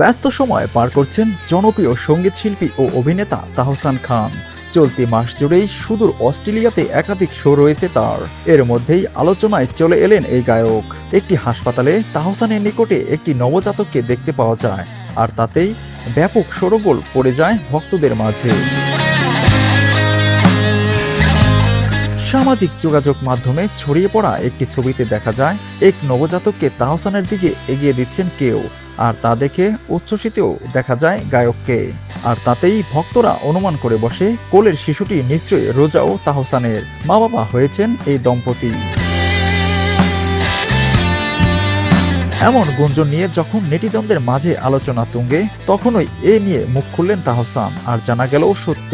ব্যস্ত সময় পার করছেন জনপ্রিয় সংগীত শিল্পী ও অভিনেতা তাহসান খান। চলতি মাস জুড়েই সুদূর অস্ট্রেলিয়াতে একাধিক শো রয়েছে তার। এর মধ্যেই আলোচনায় চলে এলেন এই গায়ক। একটি হাসপাতালে তাহসানের নিকটে একটি নবজাতককে দেখতে পাওয়া যায়, আর তাতেই ব্যাপক সরগোল পড়ে যায় ভক্তদের মাঝে। সামাজিক যোগাযোগ মাধ্যমে ছড়িয়ে পড়া একটি ছবিতে দেখা যায়, এক নবজাতককে তাহসানের দিকে এগিয়ে দিচ্ছেন কেউ। আর তা দেখে উচ্ছ্বসিতেও দেখা যায় গায়ককে। আর তাতেই ভক্তরা অনুমান করে বসে, কোলের শিশুটি নিশ্চয়ই রোজা ও তাহসানের মা বাবা হয়েছেন এই দম্পতি। এমন গুঞ্জন নিয়ে যখন নেটিজনদের মাঝে আলোচনা তুঙ্গে, তখনই এ নিয়ে মুখ খুললেন তাহসান, আর জানা গেল সত্য।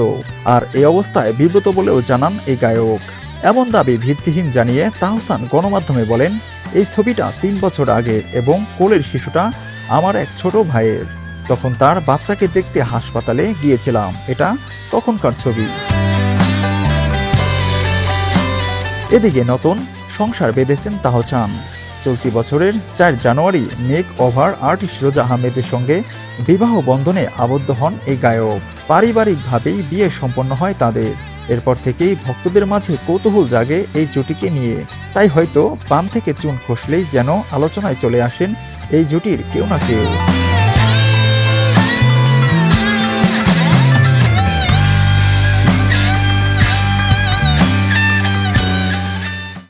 আর এই অবস্থায় বিব্রত বলেও জানান এই গায়ক। এমন দাবি ভিত্তিহীন জানিয়ে তাহসান গণমাধ্যমে বলেন, এই ছবিটা তিন বছর আগের এবং কোলের শিশুটা আমার এক ছোট ভাইয়ের। তখন তার বাচ্চাকে দেখতে হাসপাতালে গিয়েছিলাম। এটা তখনকার ছবি। এদিকে নতুন সংসার বেঁধেছেন তাহসান চলতি বছরের চার জানুয়ারি মেক ওভার আর্টিস্ট রোজা আহমেদের সঙ্গে বিবাহ বন্ধনে আবদ্ধ হন এই গায়ক। পারিবারিকভাবেই বিয়ে সম্পন্ন হয় তাদের। এরপর থেকেই ভক্তদের মাঝে কৌতূহল জাগে এই জুটিকে নিয়ে। তাই হয়তো পান থেকে চুন খসলেই যেন আলোচনায় চলে আসেন এই জুটির কেউ না কেউ।